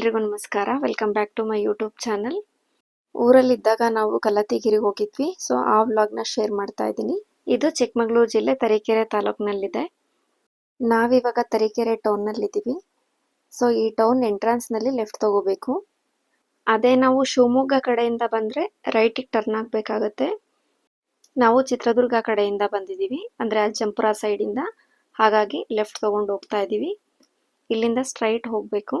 ಎಲ್ರಿಗೂ ನಮಸ್ಕಾರ. Welcome back to my YouTube channel ಊರಲ್ಲಿದ್ದಾಗ ನಾವು ಕಲ್ಲತ್ತಿಗಿರಿಗೆ ಹೋಗಿದ್ವಿ. ಸೊ ಆ ವ್ಲಾಗ್ನ ಶೇರ್ ಮಾಡ್ತಾ ಇದ್ದೀನಿ. ಇದು ಚಿಕ್ಕಮಗಳೂರು ಜಿಲ್ಲೆ ತರೀಕೆರೆ ತಾಲೂಕ್ನಲ್ಲಿದೆ. ನಾವಿವಾಗ ತರೀಕೆರೆ ಟೌನ್ನಲ್ಲಿದ್ದೀವಿ ಸೊ ಈ ಟೌನ್ ಎಂಟ್ರೆನ್ಸ್ನಲ್ಲಿ ಲೆಫ್ಟ್ ತಗೋಬೇಕು. ಅದೇ ನಾವು ಶಿವಮೊಗ್ಗ ಕಡೆಯಿಂದ ಬಂದರೆ ರೈಟಿಗೆ ಟರ್ನ್ ಆಗಬೇಕಾಗತ್ತೆ. ನಾವು ಚಿತ್ರದುರ್ಗ ಕಡೆಯಿಂದ ಬಂದಿದ್ದೀವಿ. ಅಂದರೆ ಅಜ್ಜಂಪುರ ಸೈಡಿಂದ ಹಾಗಾಗಿ ಲೆಫ್ಟ್ ತೊಗೊಂಡು ಹೋಗ್ತಾ ಇದ್ದೀವಿ. ಇಲ್ಲಿಂದ ಸ್ಟ್ರೈಟ್ ಹೋಗಬೇಕು.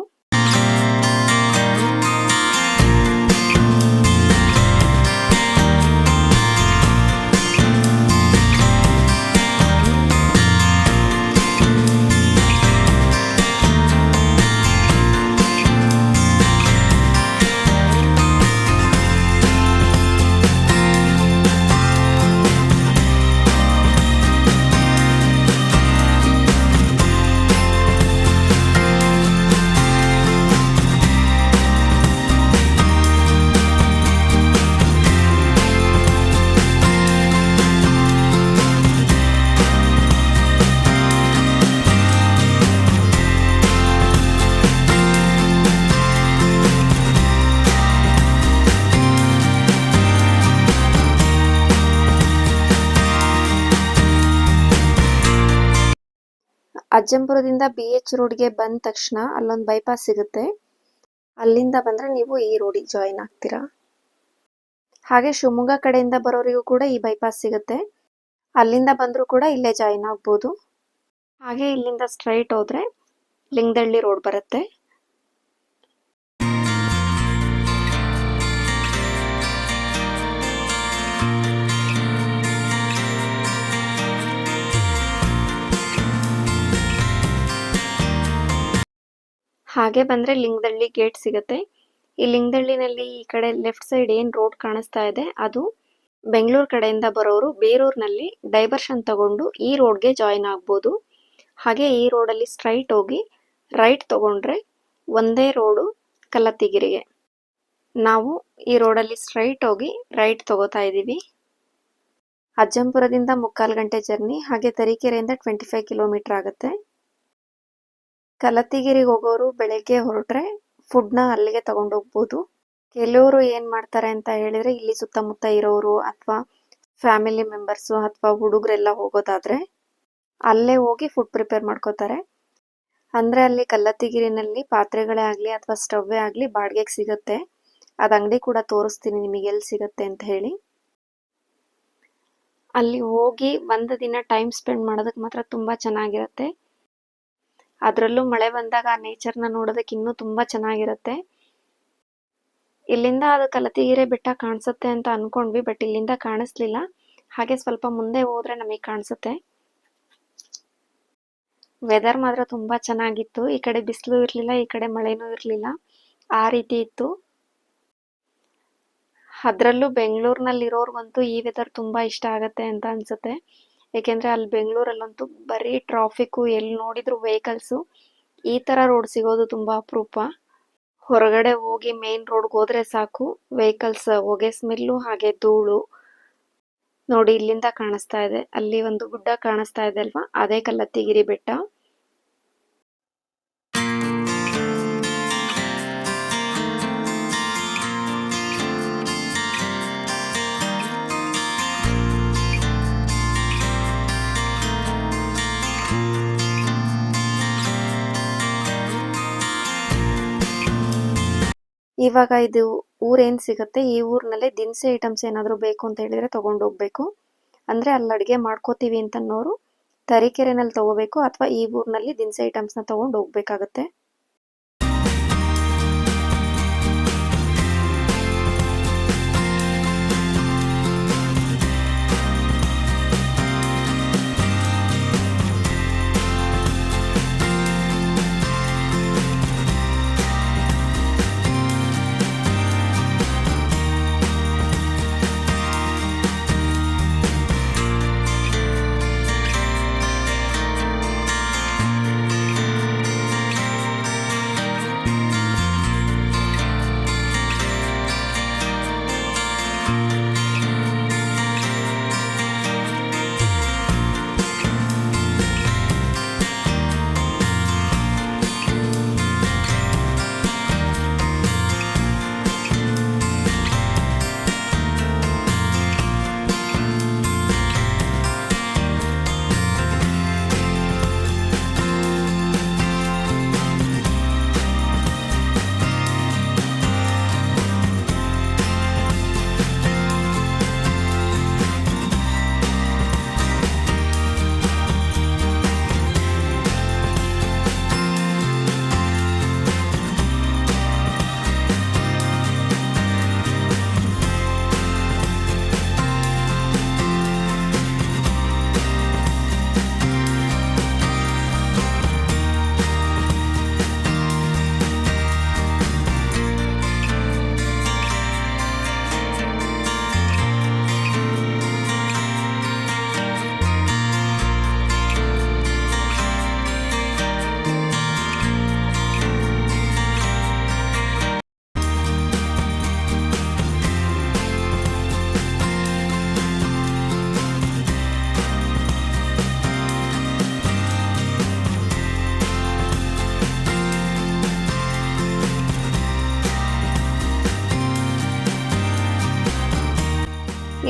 ಅಜ್ಜಂಪುರದಿಂದ ಬಿ ಎಚ್ ರೋಡ್ಗೆ ಬಂದ ತಕ್ಷಣ ಅಲ್ಲೊಂದು ಬೈಪಾಸ್ ಸಿಗುತ್ತೆ. ಅಲ್ಲಿಂದ ಬಂದರೆ ನೀವು ಈ ರೋಡಿಗೆ ಜಾಯಿನ್ ಆಗ್ತೀರಾ. ಹಾಗೆ ಶಿವಮೊಗ್ಗ ಕಡೆಯಿಂದ ಬರೋರಿಗೂ ಕೂಡ ಈ ಬೈಪಾಸ್ ಸಿಗುತ್ತೆ. ಅಲ್ಲಿಂದ ಬಂದರೂ ಕೂಡ ಇಲ್ಲೇ ಜಾಯಿನ್ ಆಗ್ಬೋದು. ಹಾಗೆ ಇಲ್ಲಿಂದ ಸ್ಟ್ರೈಟ್ ಹೋದರೆ ಲಿಂಗದಳ್ಳಿ ರೋಡ್ ಬರುತ್ತೆ. ಹಾಗೆ ಬಂದರೆ ಲಿಂಗದಳ್ಳಿ ಗೇಟ್ ಸಿಗುತ್ತೆ. ಈ ಲಿಂಗದಳ್ಳಿನಲ್ಲಿ ಈ ಕಡೆ ಲೆಫ್ಟ್ ಸೈಡ್ ಏನು ರೋಡ್ ಕಾಣಿಸ್ತಾ ಇದೆ, ಅದು ಬೆಂಗಳೂರು ಕಡೆಯಿಂದ ಬರೋರು ಬೇರೂರಿನಲ್ಲಿ ಡೈವರ್ಷನ್ ತಗೊಂಡು ಈ ರೋಡ್ಗೆ ಜಾಯಿನ್ ಆಗ್ಬೋದು. ಹಾಗೆ ಈ ರೋಡಲ್ಲಿ ಸ್ಟ್ರೈಟ್ ಹೋಗಿ ರೈಟ್ ತಗೊಂಡ್ರೆ ಒಂದೇ ರೋಡು ಕಲ್ಲತ್ತಿಗಿರಿಗೆ. ನಾವು ಈ ರೋಡಲ್ಲಿ ಸ್ಟ್ರೈಟ್ ಹೋಗಿ ರೈಟ್ ತಗೋತಾ ಇದ್ದೀವಿ ಅಜ್ಜಂಪುರದಿಂದ ಮುಕ್ಕಾಲು ಗಂಟೆ ಜರ್ನಿ ಹಾಗೆ ತರೀಕೆರೆಯಿಂದ ಟ್ವೆಂಟಿ ಫೈವ್ ಕಿಲೋಮೀಟರ್ ಆಗುತ್ತೆ. ಕಲತ್ತಿಗಿರಿಗೆ ಹೋಗೋರು ಬೆಳಗ್ಗೆ ಹೊರಟ್ರೆ ಫುಡ್ನ ಅಲ್ಲಿಗೆ ತಗೊಂಡು ಹೋಗ್ಬೋದು. ಕೆಲವರು ಏನು ಮಾಡ್ತಾರೆ ಅಂತ ಹೇಳಿದ್ರೆ ಇಲ್ಲಿ ಸುತ್ತಮುತ್ತ ಇರೋರು ಅಥವಾ ಫ್ಯಾಮಿಲಿ ಮೆಂಬರ್ಸು ಅಥವಾ ಹುಡುಗರೆಲ್ಲ ಹೋಗೋದಾದ್ರೆ ಅಲ್ಲೇ ಹೋಗಿ ಫುಡ್ ಪ್ರಿಪೇರ್ ಮಾಡ್ಕೋತಾರೆ. ಅಂದರೆ ಅಲ್ಲಿ ಕಲ್ಲತ್ತಿಗಿರಿನಲ್ಲಿ ಪಾತ್ರೆಗಳೇ ಆಗಲಿ ಅಥವಾ ಸ್ಟವ್ವೇ ಆಗಲಿ ಬಾಡಿಗೆಗೆ ಸಿಗುತ್ತೆ. ಅದು ಅಂಗಡಿ ಕೂಡ ತೋರಿಸ್ತೀನಿ ನಿಮಗೆ ಎಲ್ಲಿ ಸಿಗುತ್ತೆ ಅಂತ ಹೇಳಿ. ಅಲ್ಲಿ ಹೋಗಿ ಒಂದು ದಿನ ಟೈಮ್ ಸ್ಪೆಂಡ್ ಮಾಡೋದಕ್ಕೆ ಮಾತ್ರ ತುಂಬ ಚೆನ್ನಾಗಿರುತ್ತೆ. ಅದರಲ್ಲೂ ಮಳೆ ಬಂದಾಗ ಆ ನೇಚರ್ನ ನೋಡೋದಕ್ಕೆ ಇನ್ನೂ ತುಂಬ ಚೆನ್ನಾಗಿರುತ್ತೆ. ಇಲ್ಲಿಂದ ಅದು ಕಲತಿಗಿರೆ ಬೆಟ್ಟ ಕಾಣಿಸುತ್ತೆ ಅಂತ ಅನ್ಕೊಂಡ್ವಿ ಬಟ್ ಇಲ್ಲಿಂದ ಕಾಣಿಸ್ಲಿಲ್ಲ. ಹಾಗೆ ಸ್ವಲ್ಪ ಮುಂದೆ ಹೋದ್ರೆ ನಮಗೆ ಕಾಣಿಸುತ್ತೆ. ವೆದರ್ ಮಾತ್ರ ತುಂಬಾ ಚೆನ್ನಾಗಿತ್ತು. ಈ ಕಡೆ ಬಿಸಿಲು ಇರಲಿಲ್ಲ, ಈ ಕಡೆ ಮಳೆನೂ ಇರಲಿಲ್ಲ. ಆ ರೀತಿ ಇತ್ತು. ಅದರಲ್ಲೂ ಬೆಂಗಳೂರಿನಲ್ಲಿರೋರ್ಗಂತೂ ಈ ವೆದರ್ ತುಂಬಾ ಇಷ್ಟ ಆಗತ್ತೆ ಅಂತ ಅನ್ಸುತ್ತೆ. ಏಕೆಂದ್ರೆ ಅಲ್ಲಿ ಬೆಂಗಳೂರಲ್ಲಂತೂ ಬರೀ ಟ್ರಾಫಿಕ್ಕು ಎಲ್ಲಿ ನೋಡಿದ್ರು ವೆಹಿಕಲ್ಸು ಈ ತರ ರೋಡ್ ಸಿಗೋದು ತುಂಬಾ ಅಪರೂಪ. ಹೊರಗಡೆ ಹೋಗಿ ಮೇನ್ ರೋಡ್ಗೆ ಹೋದ್ರೆ ಸಾಕು. ವೆಹಿಕಲ್ಸ್ ಹೊಗೆ ಸ್ಮೆಲ್ಲು ಹಾಗೆ ಧೂಳು ನೋಡಿ ಇಲ್ಲಿಂದ ಕಾಣಿಸ್ತಾ ಇದೆ. ಅಲ್ಲಿ ಒಂದು ಗುಡ್ಡ ಕಾಣಿಸ್ತಾ ಇದೆ ಅಲ್ವಾ? ಅದೇ ಕಲ್ಲತ್ತಿಗಿರಿ ಬೆಟ್ಟ. ಇವಾಗ ಇದು ಊರೇನ್ ಸಿಗುತ್ತೆ? ಈ ಊರಿನಲ್ಲೇ ದಿನಸಿ ಐಟಮ್ಸ್ ಏನಾದರೂ ಬೇಕು ಅಂತ ಹೇಳಿದ್ರೆ ತಗೊಂಡು ಹೋಗ್ಬೇಕು. ಅಂದ್ರೆ ಅಲ್ಲಿ ಅಡುಗೆ ಮಾಡ್ಕೋತೀವಿ ಅಂತ ಅನ್ನೋರು ತರೀಕೆರೆನಲ್ಲಿ ತಗೋಬೇಕು ಅಥವಾ ಈ ಊರಿನಲ್ಲಿ ದಿನಸಿ ಐಟಮ್ಸ್ನ ತಗೊಂಡು ಹೋಗ್ಬೇಕಾಗತ್ತೆ.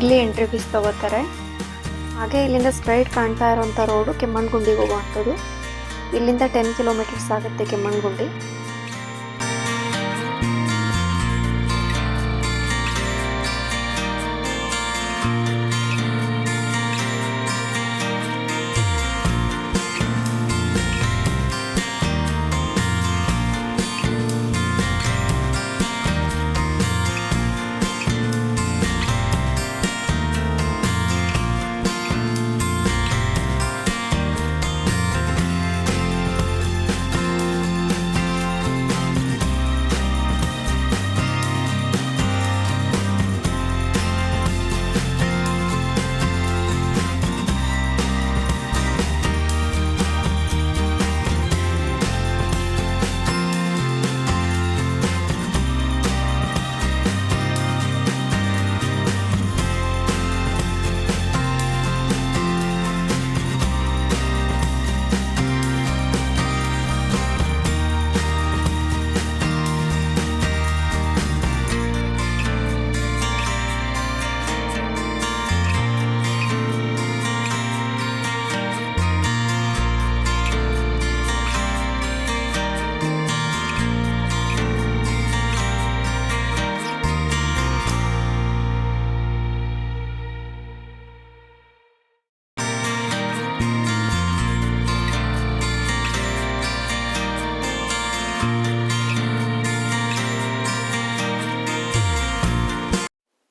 ಇಲ್ಲಿ ಎಂಟ್ರಿ ಫೀಸ್ ತಗೋತಾರೆ. ಹಾಗೆ ಇಲ್ಲಿಂದ ಸ್ಟ್ರೈಟ್ ಕಾಣ್ತಾ ಇರೋಂಥ ರೋಡು ಕೆಮ್ಮಣ್ಗುಂಡಿಗೆ ಹೋಗುವಂಥದ್ದು. ಇಲ್ಲಿಂದ ಟೆನ್ ಕಿಲೋಮೀಟರ್ಸ್ ಆಗುತ್ತೆ ಕೆಮ್ಮಣ್ಗುಂಡಿ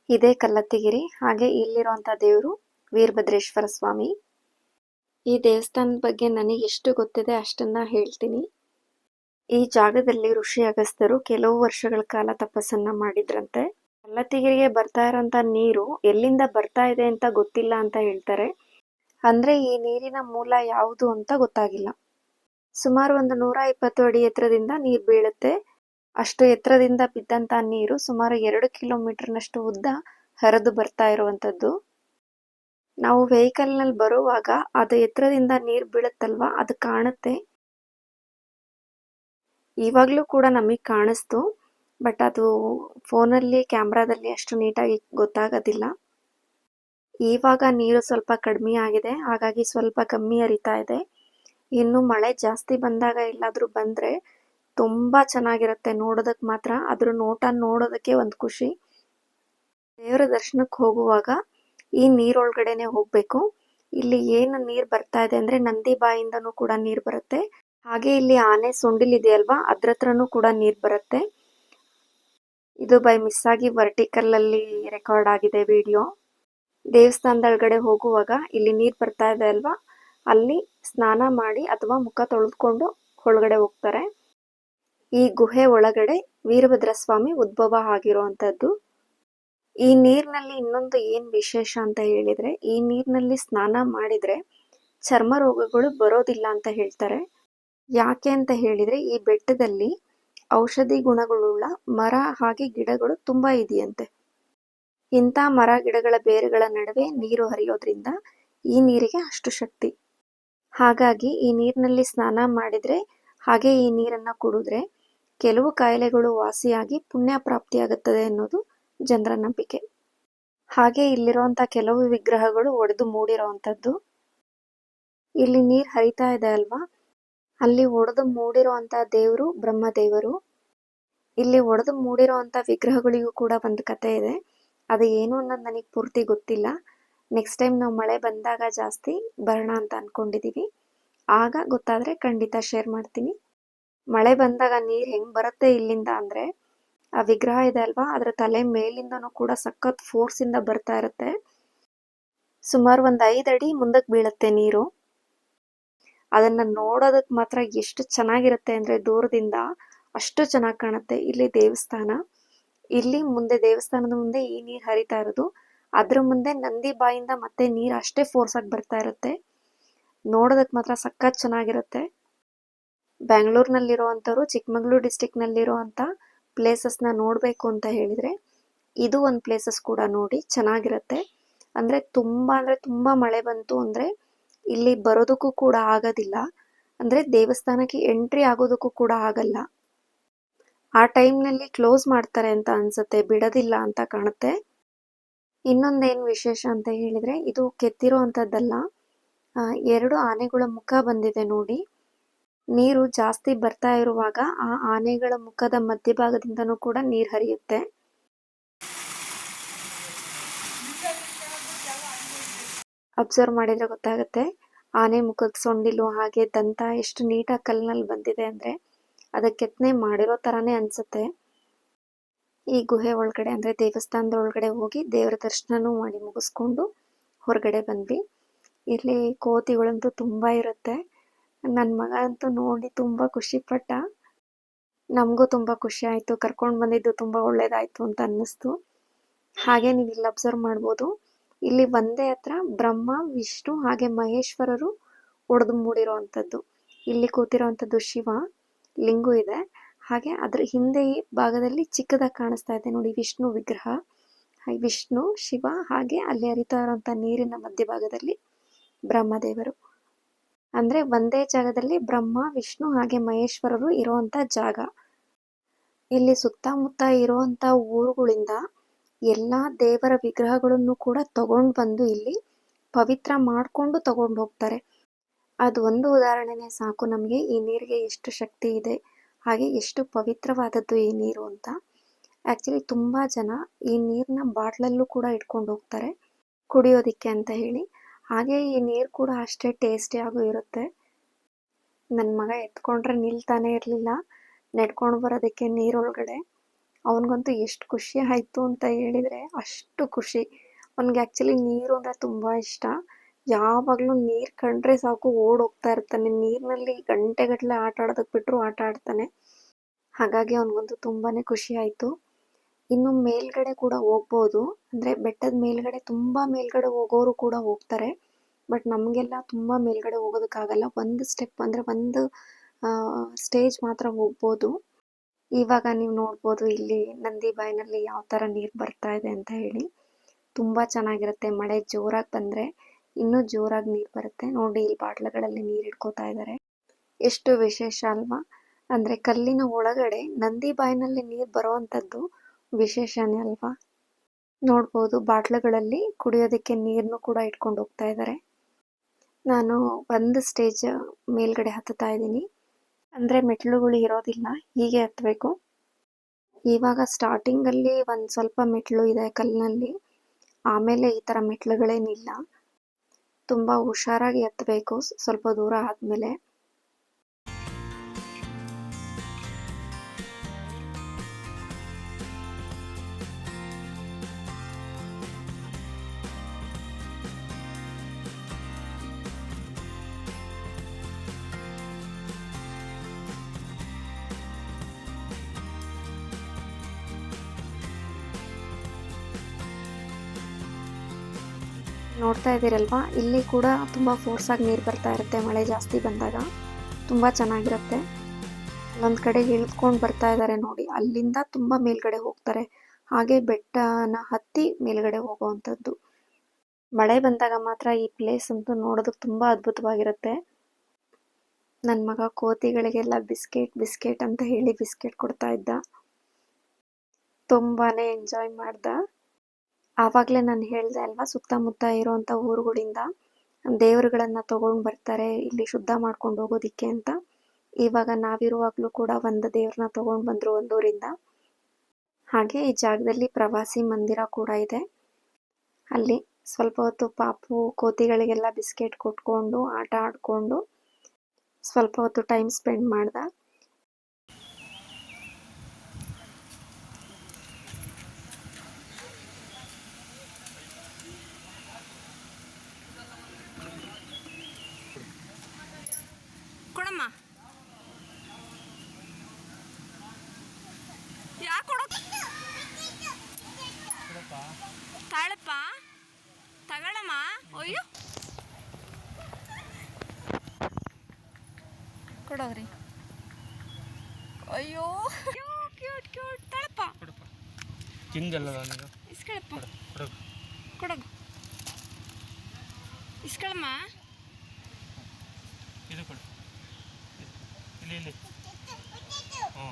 ಇದೇ ಕಲ್ಲತ್ತಿಗಿರಿ, ಹಾಗೆ ಇಲ್ಲಿರುವಂಥ ದೇವರು ವೀರಭದ್ರೇಶ್ವರ ಸ್ವಾಮಿ. ಈ ದೇವಸ್ಥಾನದ ಬಗ್ಗೆ ನನಗೆ ಎಷ್ಟು ಗೊತ್ತಿದೆ ಅಷ್ಟನ್ನ ಹೇಳ್ತೀನಿ. ಈ ಜಾಗದಲ್ಲಿ ಋಷಿ ಅಗಸ್ತರು ಕೆಲವು ವರ್ಷಗಳ ಕಾಲ ತಪಸ್ಸನ್ನ ಮಾಡಿದ್ರಂತೆ. ಕಲ್ಲತ್ತಿಗಿರಿಗೆ ಬರ್ತಾ ಇರೋಂಥ ನೀರು ಎಲ್ಲಿಂದ ಬರ್ತಾ ಇದೆ ಅಂತ ಗೊತ್ತಿಲ್ಲ ಅಂತ ಹೇಳ್ತಾರೆ. ಅಂದ್ರೆ ಈ ನೀರಿನ ಮೂಲ ಯಾವುದು ಅಂತ ಗೊತ್ತಾಗಿಲ್ಲ. ಸುಮಾರು ಒಂದು ನೂರ ಇಪ್ಪತ್ತು ಅಡಿ ಎತ್ತರದಿಂದ ನೀರು ಬೀಳುತ್ತೆ. ಅಷ್ಟು ಎತ್ತರದಿಂದ ಬಿದ್ದಂತ ನೀರು ಸುಮಾರು ಎರಡು ಕಿಲೋಮೀಟರ್ನಷ್ಟು ಉದ್ದ ಹರಿದು ಬರ್ತಾ ಇರುವಂತದ್ದು ನಾವು ವೆಹಿಕಲ್ನಲ್ಲಿ ಬರುವಾಗ ಅದು ಎತ್ತರದಿಂದ ನೀರು ಬೀಳುತ್ತಲ್ವಾ? ಅದು ಕಾಣುತ್ತೆ. ಇವಾಗಲೂ ಕೂಡ ನಮಗೆ ಕಾಣಿಸ್ತು. ಬಟ್ ಅದು ಫೋನಲ್ಲಿ ಕ್ಯಾಮ್ರಾದಲ್ಲಿ ಅಷ್ಟು ನೀಟಾಗಿ ಗೊತ್ತಾಗೋದಿಲ್ಲ. ಇವಾಗ ನೀರು ಸ್ವಲ್ಪ ಕಡಿಮೆ ಆಗಿದೆ. ಹಾಗಾಗಿ ಸ್ವಲ್ಪ ಕಮ್ಮಿ ಹರಿತಾ ಇದೆ. ಇನ್ನು ಮಳೆ ಜಾಸ್ತಿ ಬಂದಾಗ ಎಲ್ಲಾದ್ರೂ ಬಂದ್ರೆ ತುಂಬಾ ಚೆನ್ನಾಗಿರುತ್ತೆ ನೋಡೋದಕ್ಕೆ ಮಾತ್ರ. ಅದ್ರ ನೋಟ ನೋಡೋದಕ್ಕೆ ಒಂದು ಖುಷಿ. ದೇವರ ದರ್ಶನಕ್ಕೆ ಹೋಗುವಾಗ ಈ ನೀರೊಳಗಡೆನೆ ಹೋಗ್ಬೇಕು. ಇಲ್ಲಿ ಏನು ನೀರ್ ಬರ್ತಾ ಇದೆ ಅಂದ್ರೆ ನಂದಿ ಬಾಯಿಂದನೂ ಕೂಡ ನೀರ್ ಬರುತ್ತೆ. ಹಾಗೆ ಇಲ್ಲಿ ಆನೆ ಸೊಂಡಿಲ್ ಇದೆಯಲ್ವಾ ಅದ್ರ ಹತ್ರನೂ ಕೂಡ ನೀರ್ ಬರುತ್ತೆ. ಇದು ಬೈ ಮಿಸ್ ಆಗಿ ವರ್ಟಿಕಲ್ ಅಲ್ಲಿ ರೆಕಾರ್ಡ್ ಆಗಿದೆ ವಿಡಿಯೋ. ದೇವಸ್ಥಾನದೊಳಗಡೆ ಹೋಗುವಾಗ ಇಲ್ಲಿ ನೀರ್ ಬರ್ತಾ ಇದೆ ಅಲ್ವಾ, ಅಲ್ಲಿ ಸ್ನಾನ ಮಾಡಿ ಅಥವಾ ಮುಖ ತೊಳೆದುಕೊಂಡು ಒಳಗಡೆ ಹೋಗ್ತಾರೆ. ಈ ಗುಹೆ ಒಳಗಡೆ ವೀರಭದ್ರ ಸ್ವಾಮಿ ಉದ್ಭವ ಆಗಿರುವಂತದ್ದು ಈ ನೀರಿನಲ್ಲಿ ಇನ್ನೊಂದು ಏನ್ ವಿಶೇಷ ಅಂತ ಹೇಳಿದ್ರೆ, ಈ ನೀರಿನಲ್ಲಿ ಸ್ನಾನ ಮಾಡಿದ್ರೆ ಚರ್ಮ ರೋಗಗಳು ಬರೋದಿಲ್ಲ ಅಂತ ಹೇಳ್ತಾರೆ. ಯಾಕೆ ಅಂತ ಹೇಳಿದ್ರೆ, ಈ ಬೆಟ್ಟದಲ್ಲಿ ಔಷಧಿ ಗುಣಗಳುಳ್ಳ ಮರ ಹಾಗೆ ಗಿಡಗಳು ತುಂಬಾ ಇದೆಯಂತೆ. ಇಂಥ ಮರ ಗಿಡಗಳ ಬೇರುಗಳ ನಡುವೆ ನೀರು ಹರಿಯೋದ್ರಿಂದ ಈ ನೀರಿಗೆ ಅಷ್ಟು ಶಕ್ತಿ. ಹಾಗಾಗಿ ಈ ನೀರಿನಲ್ಲಿ ಸ್ನಾನ ಮಾಡಿದ್ರೆ, ಹಾಗೆ ಈ ನೀರನ್ನ ಕುಡಿದ್ರೆ ಕೆಲವು ಕಾಯಿಲೆಗಳು ವಾಸಿಯಾಗಿ ಪುಣ್ಯ ಪ್ರಾಪ್ತಿಯಾಗುತ್ತದೆ ಅನ್ನೋದು ಜನರ ನಂಬಿಕೆ. ಹಾಗೆ ಇಲ್ಲಿರುವಂತ ಕೆಲವು ವಿಗ್ರಹಗಳು ಒಡೆದು ಮೂಡಿರುವಂತದ್ದು ಇಲ್ಲಿ ನೀರ್ ಹರಿತಾ ಇದೆ ಅಲ್ವಾ? ಅಲ್ಲಿ ಒಡೆದು ಮೂಡಿರುವಂತ ದೇವರು ಬ್ರಹ್ಮದೇವರು. ಇಲ್ಲಿ ಒಡೆದು ಮೂಡಿರುವಂತ ವಿಗ್ರಹಗಳಿಗೂ ಕೂಡ ಒಂದು ಕತೆ ಇದೆ. ಅದು ಏನು ಅನ್ನೋದು ನನಗೆ ಪೂರ್ತಿ ಗೊತ್ತಿಲ್ಲ. ನೆಕ್ಸ್ಟ್ ಟೈಮ್ ನಾವು ಮಳೆ ಬಂದಾಗ ಜಾಸ್ತಿ ಬರೋಣ ಅಂತ ಅನ್ಕೊಂಡಿದೀವಿ. ಆಗ ಗೊತ್ತಾದ್ರೆ ಖಂಡಿತ ಶೇರ್ ಮಾಡ್ತೀನಿ. ಮಳೆ ಬಂದಾಗ ನೀರ್ ಹೆಂಗ್ ಬರುತ್ತೆ ಇಲ್ಲಿಂದ ಅಂದ್ರೆ, ಆ ವಿಗ್ರಹ ಇದೆ ಅಲ್ವಾ? ಅದ್ರ ತಲೆ ಮೇಲಿಂದನೂ ಕೂಡ ಸಖತ್ ಫೋರ್ಸ್ ಇಂದ ಬರ್ತಾ ಇರುತ್ತೆ. ಸುಮಾರು ಒಂದ್ ಐದು ಅಡಿ ಮುಂದಕ್ಕೆ ಬೀಳುತ್ತೆ ನೀರು. ಅದನ್ನ ನೋಡೋದಕ್ ಮಾತ್ರ ಎಷ್ಟು ಚೆನ್ನಾಗಿರುತ್ತೆ ಅಂದ್ರೆ ದೂರದಿಂದ ಅಷ್ಟು ಚೆನ್ನಾಗಿ ಕಾಣುತ್ತೆ. ಇಲ್ಲಿ ದೇವಸ್ಥಾನ. ಇಲ್ಲಿ ಮುಂದೆ, ದೇವಸ್ಥಾನದ ಮುಂದೆ ಈ ನೀರ್ ಹರಿತಾ ಇರೋದು. ಅದ್ರ ಮುಂದೆ ನಂದಿ ಬಾಯಿಂದ ಮತ್ತೆ ನೀರ್ ಅಷ್ಟೇ ಫೋರ್ಸ್ ಆಗಿ ಬರ್ತಾ ಇರುತ್ತೆ. ನೋಡೋದಕ್ ಮಾತ್ರ ಸಖತ್ ಚೆನ್ನಾಗಿರುತ್ತೆ. ಬ್ಯಾಂಗ್ಳೂರ್ನಲ್ಲಿರುವಂಥವ್ರು, ಚಿಕ್ಕಮಗಳೂರು ಡಿಸ್ಟಿಕ್ನಲ್ಲಿರುವಂಥ ಪ್ಲೇಸಸ್ನ ನೋಡಬೇಕು ಅಂತ ಹೇಳಿದರೆ, ಇದು ಒಂದು ಪ್ಲೇಸಸ್ ಕೂಡ ನೋಡಿ ಚೆನ್ನಾಗಿರುತ್ತೆ. ಅಂದರೆ ತುಂಬ ಅಂದರೆ ತುಂಬ ಮಳೆ ಬಂತು ಅಂದರೆ ಇಲ್ಲಿ ಬರೋದಕ್ಕೂ ಕೂಡ ಆಗೋದಿಲ್ಲ. ಅಂದರೆ ದೇವಸ್ಥಾನಕ್ಕೆ ಎಂಟ್ರಿ ಆಗೋದಕ್ಕೂ ಕೂಡ ಆಗಲ್ಲ. ಆ ಟೈಮ್ನಲ್ಲಿ ಕ್ಲೋಸ್ ಮಾಡ್ತಾರೆ ಅಂತ ಅನ್ಸುತ್ತೆ, ಬಿಡೋದಿಲ್ಲ ಅಂತ ಕಾಣುತ್ತೆ. ಇನ್ನೊಂದೇನು ವಿಶೇಷ ಅಂತ ಹೇಳಿದ್ರೆ, ಇದು ಕೆತ್ತಿರೋ ಅಂಥದ್ದಲ್ಲ ಎರಡು ಆನೆಗಳ ಮುಖ ಬಂದಿದೆ ನೋಡಿ. ನೀರು ಜಾಸ್ತಿ ಬರ್ತಾ ಇರುವಾಗ ಆ ಆನೆಗಳ ಮುಖದ ಮಧ್ಯಭಾಗದಿಂದನೂ ಕೂಡ ನೀರು ಹರಿಯುತ್ತೆ. ಅಬ್ಸರ್ವ್ ಮಾಡಿದ್ರೆ ಗೊತ್ತಾಗುತ್ತೆ, ಆನೆ ಮುಖದ ಸೊಂಡಿಲು ಹಾಗೆ ದಂತ ಎಷ್ಟು ನೀಟಾಗಿ ಕಲ್ಲಿನಲ್ಲಿ ಬಂದಿದೆ ಅಂದ್ರೆ ಅದಕ್ಕೆ ಕೆತ್ತನೆ ಮಾಡಿರೋ ತರಾನೇ ಅನ್ಸುತ್ತೆ. ಈ ಗುಹೆ ಒಳಗಡೆ ಅಂದ್ರೆ ದೇವಸ್ಥಾನದ ಒಳಗಡೆ ಹೋಗಿ ದೇವರ ದರ್ಶನನೂ ಮಾಡಿ ಮುಗಿಸ್ಕೊಂಡು ಹೊರಗಡೆ ಬಂದ್ವಿ. ಇಲ್ಲಿ ಕೋತಿಗಳಂತೂ ತುಂಬಾ ಇರುತ್ತೆ. ನನ್ನ ಮಗ ಅಂತೂ ನೋಡಿ ತುಂಬಾ ಖುಷಿಪಟ್ಟ ನಮಗೂ ತುಂಬಾ ಖುಷಿ ಆಯ್ತು. ಕರ್ಕೊಂಡು ಬಂದಿದ್ದು ತುಂಬಾ ಒಳ್ಳೇದಾಯ್ತು ಅಂತ ಅನ್ನಿಸ್ತು. ಹಾಗೆ ನೀವು ಇಲ್ಲಿ ಅಬ್ಸರ್ವ್ ಮಾಡ್ಬೋದು. ಇಲ್ಲಿ ಒಂದೇ ಹತ್ರ ಬ್ರಹ್ಮ, ವಿಷ್ಣು ಹಾಗೆ ಮಹೇಶ್ವರರು ಒಡೆದು ಮೂಡಿರುವಂಥದ್ದು. ಇಲ್ಲಿ ಕೂತಿರುವಂಥದ್ದು ಶಿವ, ಲಿಂಗು ಇದೆ. ಹಾಗೆ ಅದ್ರ ಹಿಂದೆ ಈ ಭಾಗದಲ್ಲಿ ಚಿಕ್ಕದಾಗಿ ಕಾಣಿಸ್ತಾ ಇದೆ ನೋಡಿ ವಿಷ್ಣು ವಿಗ್ರಹ. ವಿಷ್ಣು, ಶಿವ ಹಾಗೆ ಅಲ್ಲಿ ಹರಿತಾ ಇರುವಂತ ನೀರಿನ ಮಧ್ಯಭಾಗದಲ್ಲಿ ಬ್ರಹ್ಮದೇವರು. ಅಂದ್ರೆ ಒಂದೇ ಜಾಗದಲ್ಲಿ ಬ್ರಹ್ಮ, ವಿಷ್ಣು ಹಾಗೆ ಮಹೇಶ್ವರರು ಇರುವಂತ ಜಾಗ. ಇಲ್ಲಿ ಸುತ್ತಮುತ್ತ ಇರುವಂತ ಊರುಗಳಿಂದ ಎಲ್ಲ ದೇವರ ವಿಗ್ರಹಗಳನ್ನು ಕೂಡ ತಗೊಂಡು ಬಂದು ಇಲ್ಲಿ ಪವಿತ್ರ ಮಾಡಿಕೊಂಡು ತಗೊಂಡು ಹೋಗ್ತಾರೆ. ಅದು ಒಂದು ಉದಾಹರಣೆನೇ ಸಾಕು ನಮಗೆ, ಈ ನೀರಿಗೆ ಎಷ್ಟು ಶಕ್ತಿ ಇದೆ, ಹಾಗೆ ಎಷ್ಟು ಪವಿತ್ರವಾದದ್ದು ಈ ನೀರು ಅಂತ. ಆ್ಯಕ್ಚುಲಿ ತುಂಬಾ ಜನ ಈ ನೀರನ್ನ ಬಾಟ್ಲಲ್ಲೂ ಕೂಡ ಇಟ್ಕೊಂಡು ಹೋಗ್ತಾರೆ, ಕುಡಿಯೋದಿಕ್ಕೆ ಅಂತ ಹೇಳಿ. ಹಾಗೆ ಈ ನೀರು ಕೂಡ ಅಷ್ಟೇ ಟೇಸ್ಟಿಯಾಗೂ ಇರುತ್ತೆ. ನನ್ನ ಮಗ ಎತ್ಕೊಂಡ್ರೆ ನಿಲ್ತಾನೆ ಇರಲಿಲ್ಲ. ನೆಡ್ಕೊಂಡು ಬರೋದಕ್ಕೆ ನೀರೊಳಗಡೆ ಅವನಿಗಂತೂ ಎಷ್ಟು ಖುಷಿ ಆಯಿತು ಅಂತ ಹೇಳಿದರೆ ಅಷ್ಟು ಖುಷಿ. ಅವನಿಗೆ ಆ್ಯಕ್ಚುಲಿ ನೀರು ಅಂದರೆ ತುಂಬ ಇಷ್ಟ. ಯಾವಾಗಲೂ ನೀರು ಕಂಡ್ರೆ ಸಾಕು ಓಡೋಗ್ತಾ ಇರ್ತಾನೆ. ನೀರಿನಲ್ಲಿ ಗಂಟೆಗಟ್ಟಲೆ ಆಟ ಆಡೋದಕ್ಕೆ ಬಿಟ್ಟರು ಆಟ ಆಡ್ತಾನೆ ಹಾಗಾಗಿ ಅವನಿಗಂತೂ ತುಂಬಾ ಖುಷಿ ಆಯಿತು. ಇನ್ನು ಮೇಲ್ಗಡೆ ಕೂಡ ಹೋಗ್ಬೋದು. ಅಂದರೆ ಬೆಟ್ಟದ ಮೇಲ್ಗಡೆ ತುಂಬ ಮೇಲ್ಗಡೆ ಹೋಗೋರು ಕೂಡ ಹೋಗ್ತಾರೆ. ಬಟ್ ನಮಗೆಲ್ಲ ತುಂಬ ಮೇಲ್ಗಡೆ ಹೋಗೋದಕ್ಕಾಗಲ್ಲ. ಒಂದು ಸ್ಟೆಪ್ ಅಂದರೆ ಒಂದು ಸ್ಟೇಜ್ ಮಾತ್ರ ಹೋಗ್ಬೋದು. ಇವಾಗ ನೀವು ನೋಡ್ಬೋದು ಇಲ್ಲಿ ನಂದಿ ಬಾಯಿನಲ್ಲಿ ಯಾವ ಥರ ನೀರು ಬರ್ತಾ ಇದೆ ಅಂತ ಹೇಳಿ. ತುಂಬ ಚೆನ್ನಾಗಿರುತ್ತೆ. ಮಳೆ ಜೋರಾಗಿ ಬಂದರೆ ಇನ್ನೂ ಜೋರಾಗಿ ನೀರು ಬರುತ್ತೆ. ನೋಡಿ ಇಲ್ಲಿ ಬಾಟ್ಲಗಳಲ್ಲಿ ನೀರು ಇಟ್ಕೋತಾ ಇದ್ದಾರೆ ಎಷ್ಟು ವಿಶೇಷ ಅಲ್ವಾ? ಅಂದರೆ ಕಲ್ಲಿನ ಒಳಗಡೆ ನಂದಿ ಬಾಯಿನಲ್ಲಿ ನೀರು ಬರೋವಂಥದ್ದು ವಿಶೇಷನೇ ಅಲ್ವಾ? ನೋಡ್ಬೋದು, ಬಾಟ್ಲುಗಳಲ್ಲಿ ಕುಡಿಯೋದಕ್ಕೆ ನೀರನ್ನು ಕೂಡ ಇಟ್ಕೊಂಡು ಹೋಗ್ತಾ ಇದ್ದಾರೆ ನಾನು ಒಂದು ಸ್ಟೇಜ್ ಮೇಲ್ಗಡೆ ಹತ್ತುತ್ತಾ ಇದ್ದೀನಿ. ಅಂದರೆ ಮೆಟ್ಲುಗಳು ಇರೋದಿಲ್ಲ, ಹೀಗೆ ಹತ್ತಬೇಕು ಇವಾಗ ಸ್ಟಾರ್ಟಿಂಗಲ್ಲಿ ಒಂದು ಸ್ವಲ್ಪ ಮೆಟ್ಲು ಇದೆ ಕಲ್ಲಿನಲ್ಲಿ. ಆಮೇಲೆ ಈ ಥರ ಮೆಟ್ಲುಗಳೇನಿಲ್ಲ ತುಂಬ ಹುಷಾರಾಗಿ ಹತ್ತಬೇಕು ಸ್ವಲ್ಪ ದೂರ ಆದಮೇಲೆ. ನೋಡ್ತಾ ಇದ್ದೀರಲ್ವಾ? ಇಲ್ಲಿ ಕೂಡ ತುಂಬ ಫೋರ್ಸಾಗಿ ನೀರು ಬರ್ತಾ ಇರುತ್ತೆ, ಮಳೆ ಜಾಸ್ತಿ ಬಂದಾಗ. ತುಂಬ ಚೆನ್ನಾಗಿರುತ್ತೆ. ಒಂದು ಕಡೆ ಇಳಿದ್ಕೊಂಡು ಬರ್ತಾ ಇದ್ದಾರೆ ನೋಡಿ, ಅಲ್ಲಿಂದ ತುಂಬ ಮೇಲ್ಗಡೆ ಹೋಗ್ತಾರೆ. ಹಾಗೆ ಬೆಟ್ಟನ ಹತ್ತಿ ಮೇಲ್ಗಡೆ ಹೋಗುವಂಥದ್ದು. ಮಳೆ ಬಂದಾಗ ಮಾತ್ರ ಈ ಪ್ಲೇಸ್ ಅಂತೂ ನೋಡೋದಕ್ಕೆ ತುಂಬ ಅದ್ಭುತವಾಗಿರುತ್ತೆ. ನನ್ನ ಮಗ ಕೋತಿಗಳಿಗೆಲ್ಲ ಬಿಸ್ಕೆಟ್ ಬಿಸ್ಕೆಟ್ ಅಂತ ಹೇಳಿ ಬಿಸ್ಕೆಟ್ ಕೊಡ್ತಾ ಇದ್ದ. ತುಂಬಾ ಎಂಜಾಯ್ ಮಾಡ್ದ. ಆವಾಗಲೇ ನಾನು ಹೇಳ್ದೆ ಅಲ್ವಾ, ಸುತ್ತಮುತ್ತ ಇರುವಂಥ ಊರುಗಳಿಂದ ದೇವರುಗಳನ್ನು ತಗೊಂಡು ಬರ್ತಾರೆ, ಇಲ್ಲಿ ಶುದ್ಧ ಮಾಡ್ಕೊಂಡು ಹೋಗೋದಿಕ್ಕೆ ಅಂತ. ಇವಾಗ ನಾವಿರುವಾಗಲೂ ಕೂಡ ಒಂದು ದೇವ್ರನ್ನ ತಗೊಂಡು ಬಂದರು ಒಂದೂರಿಂದ. ಹಾಗೆ ಈ ಜಾಗದಲ್ಲಿ ಪ್ರವಾಸಿ ಮಂದಿರ ಕೂಡ ಇದೆ. ಅಲ್ಲಿ ಸ್ವಲ್ಪ ಹೊತ್ತು ಪಾಪು ಕೋತಿಗಳಿಗೆಲ್ಲ ಬಿಸ್ಕೆಟ್ ಕೊಟ್ಕೊಂಡು, ಆಟ ಆಡಿಕೊಂಡು ಸ್ವಲ್ಪ ಹೊತ್ತು ಟೈಮ್ ಸ್ಪೆಂಡ್ ಮಾಡ್ದ ಕೊಡಮ್ಮ ಯಾಕೆ ಕೊಡೋ ತಾಳಪ್ಪ ತಗೊಳಮ್ಮ ಅಯ್ಯೋ ಕೊಡೋರಿ ಅಯ್ಯೋ. ಕ್ಯೂಟ್ ಕ್ಯೂಟ್ ತಳಪ ತಿಂದಲ್ಲ ನೀನು. ಇಸ್ಕೊಳಪ್ಪ. ಕೊಡು ಕೊಡಗು. ಇಸ್ಕೊಳಮ್ಮ. ಇದು ಕೊಡು. ಇಲ್ಲಿ ಇಲ್ಲಿ. ಹ್ಞೂ.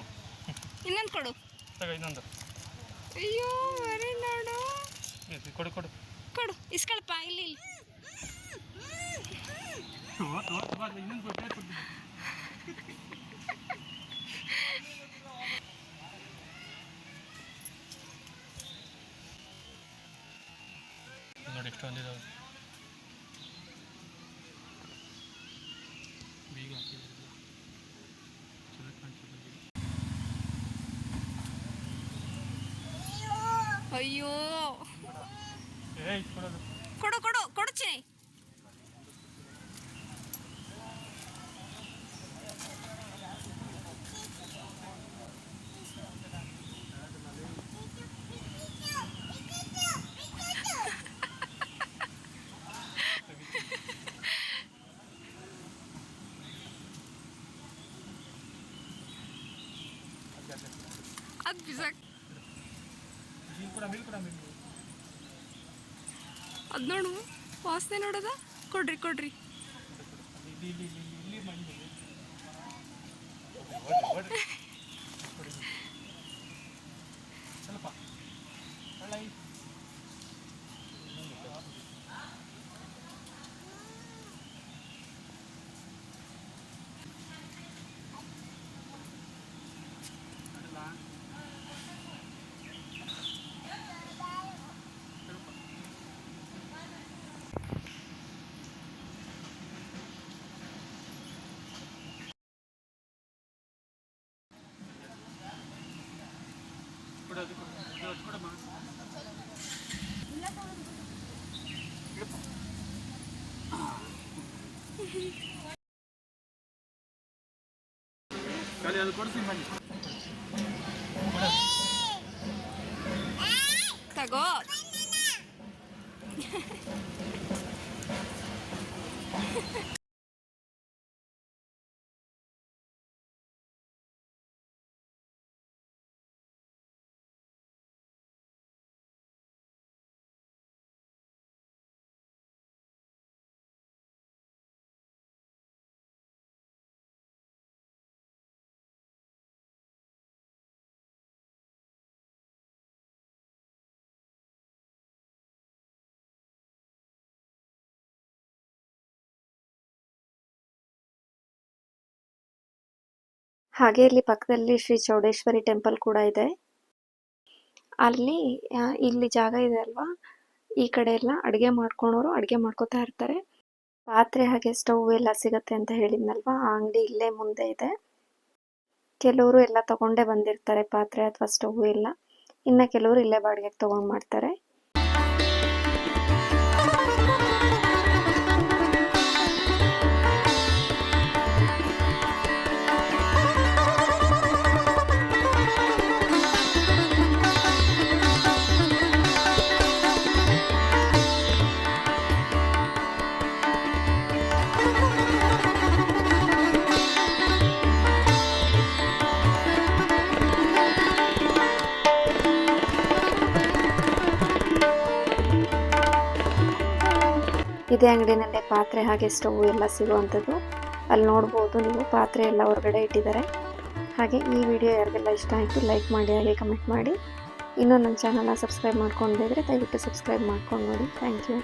ಇನ್ನೊಂದು ಕೊಡು. ತಗೋ ಇನ್ನೊಂದು. ಅಯ್ಯೋ ಬರೀ ನೋಡು. ಕೊಡು ಕೊಡು. ಕೊಡು ಇಸ್ಕೊಳಪ್ಪ ಇಲ್ಲಿ ಇಲ್ಲಿ. ಇನ್ನೊಂದು ಕೊಡ್ತೀನಿ ನೋಡಿ ಎಷ್ಟೊಂದಿದಾವೆ ಬೀಗ ಹಾಕಿದ್ದಾರೆ ಚಲೋ ಕಾಣ್ತದೆ ಬೀಗ. ಅಯ್ಯೋ ಏಯ್ ಕೊಡೋದು ಕೊಡು ಕೊಡು ಕೊಡು ಚೇ ಬಿಸಾಕ್. ಮೀನು ಅದು ನೋಡು ವಾಸನೆ ನೋಡೋದ? ಕೊಡ್ರಿ ಕೊಡ್ರಿ ಇಲ್ಲಿ ಇಲ್ಲಿ ಇಲ್ಲಿ ಇಲ್ಲಿ ಮಣ್ಣು ಓಡ್ರಿ ಓಡ್ರಿ ಕೊಡಿ ಸ್ವಲ್ಪ ಒಳ್ಳೆ ಕೊಡೋದು ಕೊಡೋದು ಕೊಡಮ್ಮ ಖಾಲಿ ಅದು ಕೊಡ್ತೀನಿ ಬನ್ನಿ ತಗೋ. ಹಾಗೆ ಇಲ್ಲಿ ಪಕ್ಕದಲ್ಲಿ ಶ್ರೀ ಚೌಡೇಶ್ವರಿ ಟೆಂಪಲ್ ಕೂಡ ಇದೆ. ಅಲ್ಲಿ ಇಲ್ಲಿ ಜಾಗ ಇದೆ ಅಲ್ವಾ? ಈ ಕಡೆ ಎಲ್ಲ ಅಡುಗೆ ಮಾಡ್ಕೊಳೋರು ಅಡುಗೆ ಮಾಡ್ಕೊತಾ ಇರ್ತಾರೆ. ಪಾತ್ರೆ ಹಾಗೆ ಸ್ಟವ್ ಎಲ್ಲ ಸಿಗತ್ತೆ ಅಂತ ಹೇಳಿದ್ನಲ್ವಾ? ಆ ಅಂಗಡಿ ಇಲ್ಲೇ ಮುಂದೆ ಇದೆ. ಕೆಲವರು ಎಲ್ಲ ತಗೊಂಡೇ ಬಂದಿರ್ತಾರೆ ಪಾತ್ರೆ ಅಥವಾ ಸ್ಟವ್ ಎಲ್ಲ. ಇನ್ನು ಕೆಲವರು ಇಲ್ಲೇ ಬಾಡಿಗೆಗೆ ತಗೊಂಡು ಮಾಡ್ತಾರೆ. ಇದೇ ಅಂಗಡಿನಲ್ಲೇ ಪಾತ್ರೆ ಹಾಗೆ ಸ್ಟವ್ ಎಲ್ಲ ಸಿಗುವಂಥದ್ದು. ಅಲ್ಲಿ ನೋಡ್ಬೋದು ನೀವು, ಪಾತ್ರೆ ಎಲ್ಲ ಹೊರಗಡೆ ಇಟ್ಟಿದ್ದಾರೆ. ಹಾಗೆ ಈ ವಿಡಿಯೋ ಯಾರಿಗೆಲ್ಲ ಇಷ್ಟ ಆಯಿತು, ಲೈಕ್ ಮಾಡಿ, ಹಾಗೆ ಕಮೆಂಟ್ ಮಾಡಿ. ಇನ್ನೂ ನನ್ನ ಚಾನಲ್ನ ಸಬ್ಸ್ಕ್ರೈಬ್ ಮಾಡ್ಕೊಂಡಿದ್ರೆ ದಯವಿಟ್ಟು ಸಬ್ಸ್ಕ್ರೈಬ್ ಮಾಡ್ಕೊಂಡು ನೋಡಿ. Thank you.